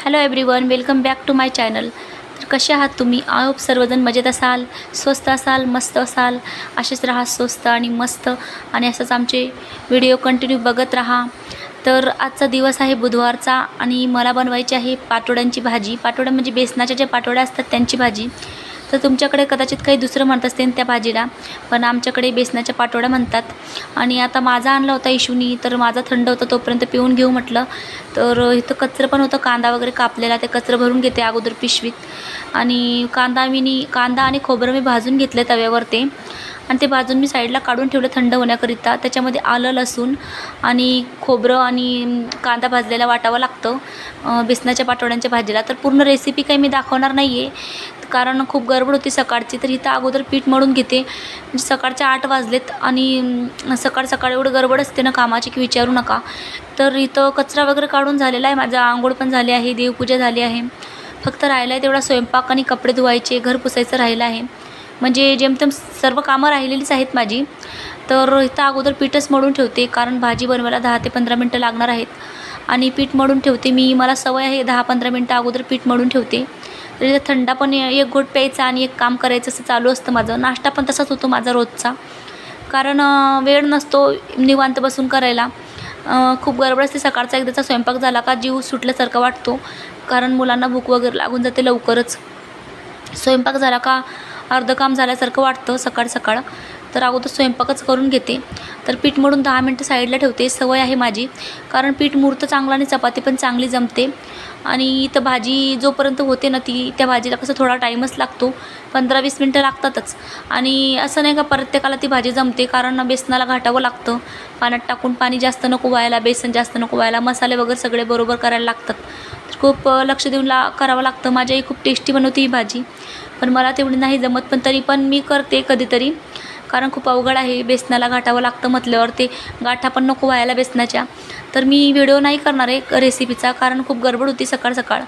Hello everyone welcome back to my channel तर कसे आहात तुम्ही? आय सर्वजण मजेत असाल स्वस्त असाल मस्त असाल. असेच राहा स्वस्त आणि मस्त. आणि असंच आमचे व्हिडिओ कंटिन्यू बघत राहा. तर आजचा दिवस आहे बुधवारचा आणि मला बनवायची आहे पाटोड्यांची भाजी. पाटोड्या म्हणजे बेसनाच्या ज्या पाटोड्या असतात त्यांची भाजी. तर तुमच्याकडे कदाचित काही दुसरं म्हणत असते त्या भाजीला. पण आमच्याकडे बेसनाच्या पाटोड्या म्हणतात. आणि आता माझा आणला होता इशूनी तर माझा थंड होता तोपर्यंत पिऊन घेऊ म्हटलं. तर इथं कचरं पण होतं कांदा वगैरे कापलेला ते कचरं भरून घेते अगोदर पिशवीत. आणि कांदा मी कांदा आणि खोबरं मी भाजून घेतलं तव्यावर ते आणि ते भाजून मी साईडला काढून ठेवलं थंड होण्याकरिता. त्याच्यामध्ये आलं लसूण आणि खोबरं आणि कांदा भाजलेला वाटावं लागतं. बेसनाच्या पाटोड्यांच्या भाजीला. तर पूर्ण रेसिपी काही मी दाखवणार नाही आहे कारण खूप गडबड होती सकाळची. तर इथं अगोदर पीठ मळून घेते. म्हणजे सकाळच्या आठ वाजलेत आणि सकाळ सकाळ एवढं गडबड असते ना कामाची की विचारू नका. तर इथं कचरा वगैरे काढून झालेला आहे. माझा आंघोळ पण झाली आहे देवपूजा झाली आहे. फक्त राहिला आहे तेवढा स्वयंपाक आणि कपडे धुवायचे घर पुसायचं राहिलं आहे. म्हणजे जेमतेम सर्व कामं राहिलेलीच आहेत माझी तर इथं अगोदर पीठच मळून ठेवते कारण भाजी बनवायला दहा ते पंधरा मिनटं लागणार आहेत. आणि पीठ मळून ठेवते मी मला सवय आहे दहा पंधरा मिनटं अगोदर पीठ मळून ठेवते. तर इथं थंडा पण एक घोट प्यायचा आणि एक काम करायचं असं चालू असतं माझं. नाश्ता पण तसाच होतो माझा रोजचा. कारण वेळ नसतो निवांत बसून करायला. खूप गडबड असते. सकाळचा एकदाचा स्वयंपाक झाला का जीव सुटल्यासारखा वाटतो. कारण मुलांना भूक वगैरे लागून जाते लवकरच. स्वयंपाक झाला का अर्धं काम झाल्यासारखं वाटतं सकाळ सकाळ. तर अगोदर स्वयंपाकच करून घेते. तर पीठ मळून दहा मिनटं साईडला ठेवते. सवय आहे माझी. कारण पीठ मुरतं चांगलं आणि चपाती पण चांगली जमते. आणि इथं भाजी जोपर्यंत होते ना ती त्या भाजीला कसं थोडा टाईमच लागतो. पंधरा वीस मिनटं लागतातच. आणि असं नाही का प्रत्येकाला ती भाजी जमते. कारण बेसनाला घाटावं लागतं. पाण्यात टाकून पाणी जास्त नको व्हायला बेसन जास्त नको व्हायला मसाले वगैरे सगळे बरोबर करायला लागतात. तर खूप लक्ष देऊन ला करावं लागतं. माझी आई खूप टेस्टी बनवते ही भाजी. पण मला तेवढी नाही जमत पण तरी पण मी करते कधीतरी. कारण खूप अवघड आहे बेसनाला गाठावं लागतं म्हटल्यावर ते गाठा पण नको व्हायला बेसनाच्या. तर मी व्हिडिओ नाही करणार आहे रेसिपीचा कारण खूप गडबड होती सकाळ सकाळ.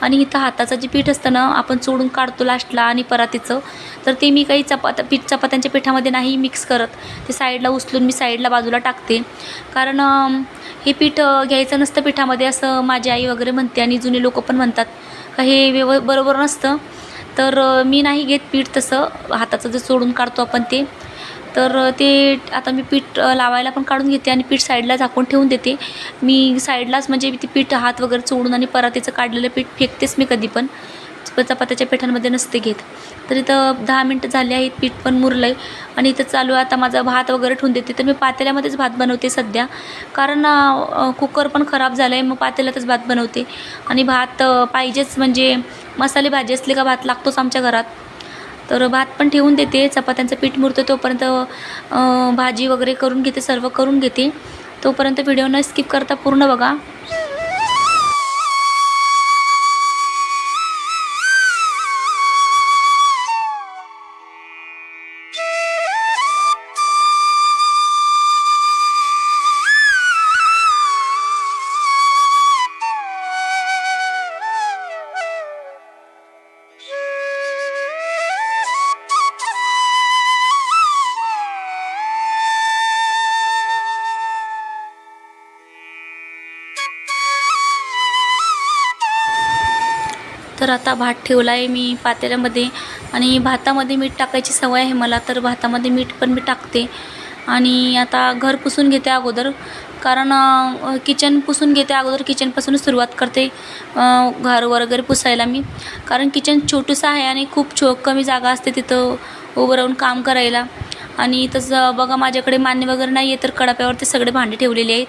आणि इथं हाताचं जे पीठ असतं ना आपण चोडून काढतो लास्टला आणि परातीचं तर ते मी काही चपात पीठ चपात्यांच्या पिठामध्ये नाही मिक्स करत. ते साईडला उचलून मी साईडला बाजूला टाकते. कारण हे पीठ घ्यायचं नसतं पिठामध्ये असं माझी आई वगैरे म्हणते आणि जुने लोक पण म्हणतात. का हे व्यव बरोबर नसतं. तर मी नाही घेत पीठ तसं. हाताचं जे सोडून काढतो आपण ते. तर ते आता मी पीठ लावायला पण काढून घेते आणि पीठ साईडला झाकून ठेवून देते. मी साईडलाच म्हणजे ते पीठ हात वगैरे चोडून आणि परातीचं काढलेलं पीठ फेकतेच मी कधी पण. चपात्याच्या पिठांमध्ये नसते घेत. तर इथं दहा मिनटं झाली आहेत पीठ पण मुरलं आहे आणि इथं चालू आहे आता माझा भात वगैरे ठेवून देते. तर मी पातेल्यामध्येच भात बनवते सध्या. कारण कुकर पण खराब झालं आहे मग पातेल्यातच भात बनवते. आणि भात पाहिजेच म्हणजे मसाले भाजी असली का भात लागतोच आमच्या घरात. तर भात पण ठेवून देते चपात्यांचं पीठ मुरतं तोपर्यंत भाजी वगैरे करून घेते सर्व करून घेते. तोपर्यंत व्हिडिओ न स्किप करता पूर्ण बघा. तर आता भात ठेवला आहे मी पातेल्यामध्ये आणि भातामध्ये मीठ टाकायची सवय आहे मला तर भातामध्ये मीठ पण मी टाकते. आणि आता घर पुसून घेते अगोदर कारण किचन पुसून घेते अगोदर किचनपासूनच सुरुवात करते घर वगैरे पुसायला मी. कारण किचन छोटंसं आहे आणि खूप छो कमी जागा असते तिथं उभं राहून काम करायला. आणि तसं बघा माझ्याकडे मान्य वगैरे नाही आहे तर कडाप्यावरती सगळे भांडे ठेवलेले आहेत.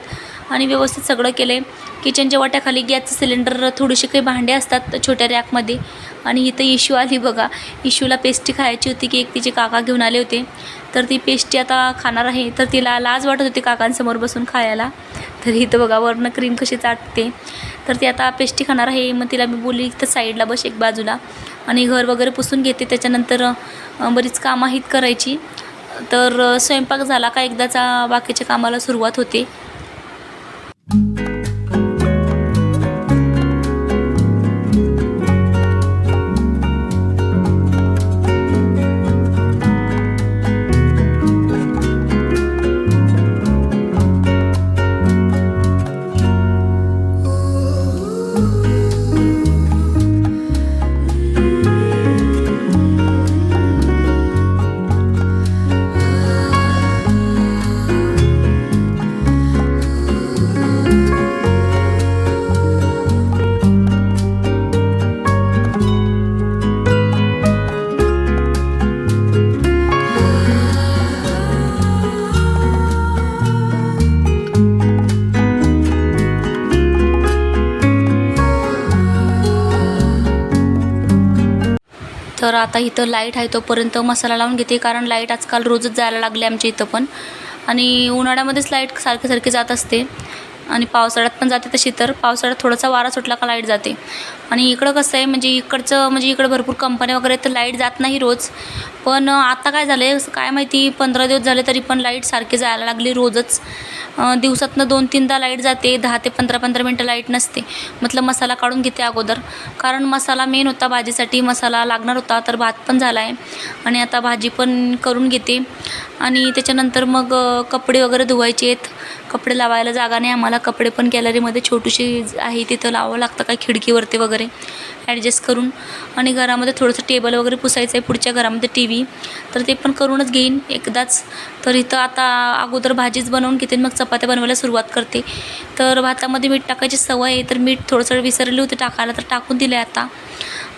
आणि व्यवस्थित सगळं केलं आहे किचनच्या वाट्याखाली गॅसचं सिलेंडर थोडीशी काही भांडे असतात छोट्या रॅकमध्ये. आणि इथं इशू आली बघा. इशूला पेस्टी खायची होती की एक तिचे काका घेऊन आले होते. तर ती पेस्टी आता खाणार आहे. तर तिला लाज वाटत होती काकांसमोर बसून खायला. तर इथं बघा वरनं क्रीम कशी चाटते. तर ती आता पेस्टी खाणार आहे. मग तिला मी बोलली तर साईडला बस एक बाजूला. आणि घर वगैरे पुसून घेते. त्याच्यानंतर बरीच कामं आहेत करायची. तर स्वयंपाक झाला का एकदाचा बाकीच्या कामाला सुरुवात होते. तर आता इथं लाइट आहे तोपर्यंत मसाला लावून घेते कारण लाइट आजकाल रोजच जायला लागली आमच्या इथं पण. आणि उन्हाळ्यामध्येच लाइट सारखी सारखी जात असते. आणि पावसाळ्यात पण जाते तशी तर पावसाळ्यात थोडासा वारा सुटला का लाइट जाते. आणि इकडं कसं आहे म्हणजे इकडचं म्हणजे इकडं भरपूर कंपन्या वगैरे आहेत, तर लाइट जात नाही रोज. पण आता काय झालं आहे काय माहिती पंधरा दिवस झाले तरी पण लाइट सारखी जायला लागली रोजच. दिवसातनं दोन तीनदा लाइट जाते दहा ते पंधरा पंधरा मिनटं लाइट नसते. म्हटलं मसाला काढून घेते अगोदर. कारण मसाला मेन होता भाजीसाठी. मसाला लागणार होता तर भात पण झाला आहे आणि आता भाजी पण करून घेते. आणि त्याच्यानंतर मग कपडे वगैरे धुवायचे आहेत. कपडे लावायला जागा नाही. आम्हाला कपडे पण गॅलरीमध्ये छोटीशी आहे तिथं लावावं लागतं काय खिडकीवरती वगैरे. ॲडजस्ट करून. आणि घरामध्ये थोडंसं टेबल वगैरे पुसायचं आहे पुढच्या घरामध्ये टी व्ही तर ते पण करूनच घेईन एकदाच. तर इथं आता अगोदर भाजीच बनवून घेते मग चपात्या बनवायला सुरुवात करते. तर भातामध्ये मीठ टाकायची सवय आहे तर मीठ थोडंसं विसरले होते टाकायला तर टाकून दिलं आहे आता.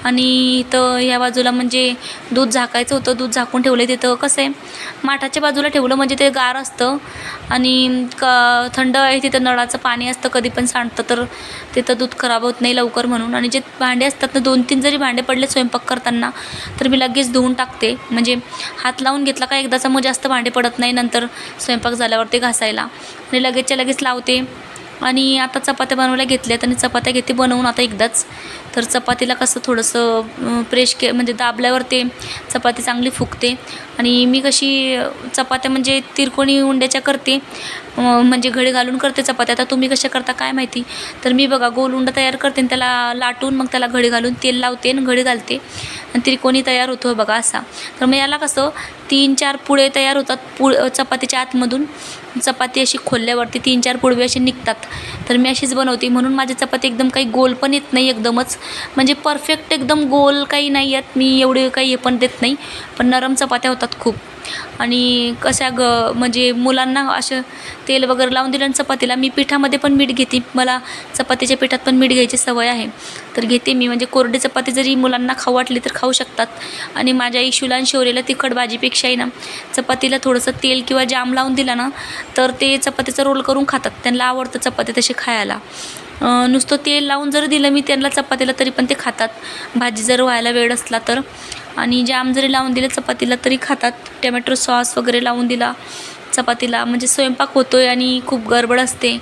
आणि इथं ह्या बाजूला म्हणजे दूध झाकायचं होतं दूध झाकून ठेवलं आहे तिथं. कसं आहे माठाच्या बाजूला ठेवलं म्हणजे ते गार असतं आणि क थंड आहे तिथं नळाचं पाणी असतं कधी पण सांडतं तर तिथं दूध खराब होत नाही लवकर म्हणून. आणि जे भांडे असतात ना दोन तीन जरी भांडे पडले स्वयंपाक करताना तर मी लगेच धुवून टाकते. म्हणजे हात लावून घेतला का एकदाचा मग जास्त भांडे पडत नाही नंतर स्वयंपाक झाल्यावर ते घासायला. आणि लगेचच्या लगेच लावते. आणि आता चपात्या बनवायला घेतल्यात आणि चपात्या घेते बनवून आता एकदाच. तर चपातीला कसं थोडंसं प्रेश के म्हणजे दाबल्यावर ते चपाती चांगली फुगते. आणि मी कशी चपात्या म्हणजे तिरकोणी उंड्याच्या करते म्हणजे घडी घालून करते चपात्या. आता तुम्ही कशा करता काय माहिती? तर मी बघा गोल उंडा तयार करते आणि त्याला लाटून मग त्याला घडी घालून तेल लावते आणि घडी घालते. आणि त्रिकोणी तयार होतो बघा असा. तर मग याला कसं तीन चार पुळे तयार होतात. पुळ चपातीच्या आतमधून. चपाती अशी खोलल्यावरती तीन चार पुडवे असे निघतात. तर मी अशीच बनवते. म्हणून माझी चपाती एकदम काही गोल पण येत नाही एकदमच. म्हणजे परफेक्ट एकदम गोल काही नाही येत मी एवढे काही हे पण देत नाही. पण नरम चपात्या होतात खूप. आणि कशा ग म्हणजे मुलांना असं तेल वगैरे लावून दिलं आणि चपातीला. मी पिठामध्ये पण मीठ घेते. मला चपातीच्या पिठात पण मीठ घ्यायची सवय आहे. तर घेते मी. म्हणजे कोरडी चपाती जरी मुलांना खाऊ वाटली तर खाऊ शकतात. आणि माझ्या इशूला आणि शौर्याला तिखट भाजीपेक्षाही ना चपातीला थोडंसं तेल किंवा जाम लावून दिला ना तर ते चपातीचा रोल करून खातात. त्यांना आवडतं चपाती तशी खायला. नुसतं तेल लावून जर दिलं मी त्यांना चपातीला तरी पण ते खातात. भाजी जर व्हायला वेळ असला तर. आणि जाम जरी लावून दिलं चपातीला तरी खातात. टमॅटो सॉस वगैरे लावून दिला चपातीला. म्हणजे स्वयंपाक होतो आहे आणि खूप गडबड असते.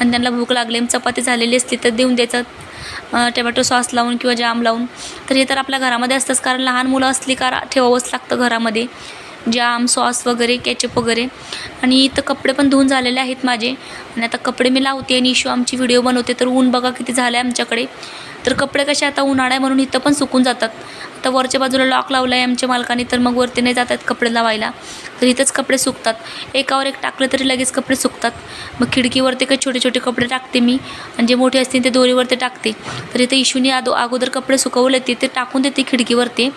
आणि त्यांना भूक लागली आणि चपाती झालेली असते तर देऊन द्यायचं टमॅटो सॉस लावून किंवा जाम लावून. तर हे तर आपल्या घरामध्ये असतंच. कारण लहान मुलं असली का ठेवावंच लागतं घरामध्ये. जाम सॉस वगैरे कॅचअप वगैरे. आणि इथं कपडे पण धुवून झालेले आहेत माझे. आणि आता कपडे मी लावते आणि इशू आमची व्हिडिओ बनवते. तर ऊन बघा किती झालं आहे आमच्याकडे. तर कपडे कसे आता उन्हाळा आहे म्हणून इथं पण सुकून जातात. आता वरच्या बाजूला लॉक लावलं आहे आमच्या मालकाने तर मग वरती नाही जातात कपडे लावायला. तर इथंच कपडे सुकतात. एकावर एक टाकलं तरी लगेच कपडे सुकतात. मग खिडकीवरती काही छोटे छोटे कपडे टाकते मी. आणि जे मोठे असतील ते दोरीवरती टाकते. तर इथं इशूने आदो अगोदर कपडे सुकवले ते टाकून देते खिडकीवरती.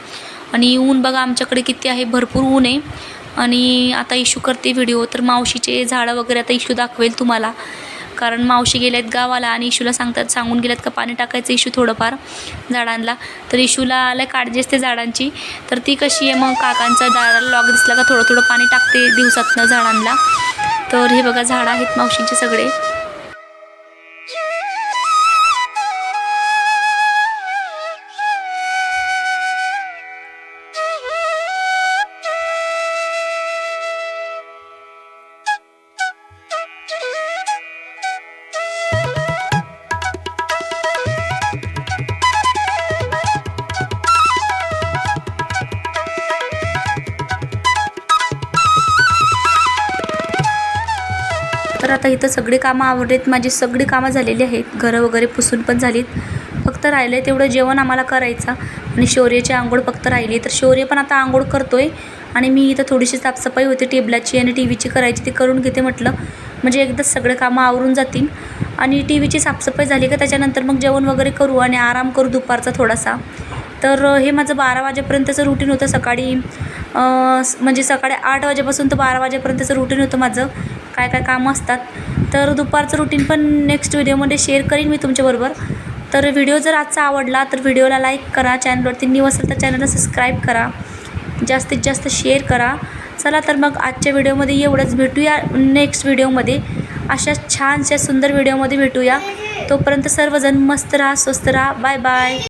आणि ऊन बघा आमच्याकडे किती आहे भरपूर ऊन आहे. आणि आता इशू करते व्हिडिओ तर मावशीचे झाडं वगैरे आता इशू दाखवेल तुम्हाला. कारण मावशी गेल्यात गावाला आणि इशूला सांगतात सांगून गेल्यात का पाणी टाकायचं इशू थोडंफार झाडांना. तर इशूला लय काळजी असते झाडांची. तर ती कशी आहे मग काकांचा झाडाला लॉग दिसला का थोडं थोडं पाणी टाकते दिवसातनं झाडांना. तर हे बघा झाडं आहेत मावशींचे सगळे. आता इथं सगळी कामं आवडलेत माझी सगळी कामं झालेली आहेत. घरं वगैरे पुसून पण झालीत. फक्त राहिलं आहे तेवढं जेवण आम्हाला करायचं आणि शौर्याची आंघोळ फक्त राहिली. तर शौर्य पण आता आंघोळ करतो आहे आणि मी इथं थोडीशी साफसफाई होती टेबलाची आणि टी व्हीची करायची ती करून घेते म्हटलं. म्हणजे एकदाच सगळे कामं आवरून जातील. आणि टी व्हीची साफसफाई झाली का त्याच्यानंतर मग जेवण वगैरे करू आणि आराम करू दुपारचा थोडासा. तर हे माझं बारा वाजेपर्यंतचं रुटीन होतं सकाळी म्हणजे सकाळी आठ वाजेपासून तर बारा वाजेपर्यंतचं रुटीन होतं माझं. काय काय कामं असतात तर दुपारचं रुटीन पण नेक्स्ट व्हिडिओमध्ये शेअर करीन मी तुमच्याबरोबर. तर व्हिडिओ जर आजचा आवडला तर व्हिडिओला लाईक करा चॅनलवरती न्यू असेल तर चॅनलला सबस्क्राईब करा. जास्तीत जास्त शेअर करा. चला तर मग आजच्या व्हिडिओमध्ये एवढंच भेटूया. नेक्स्ट व्हिडिओमध्ये अशा छानशा सुंदर व्हिडिओमध्ये भेटूया. तोपर्यंत सर्वजण मस्त राहा स्वस्त राहा. Bye bye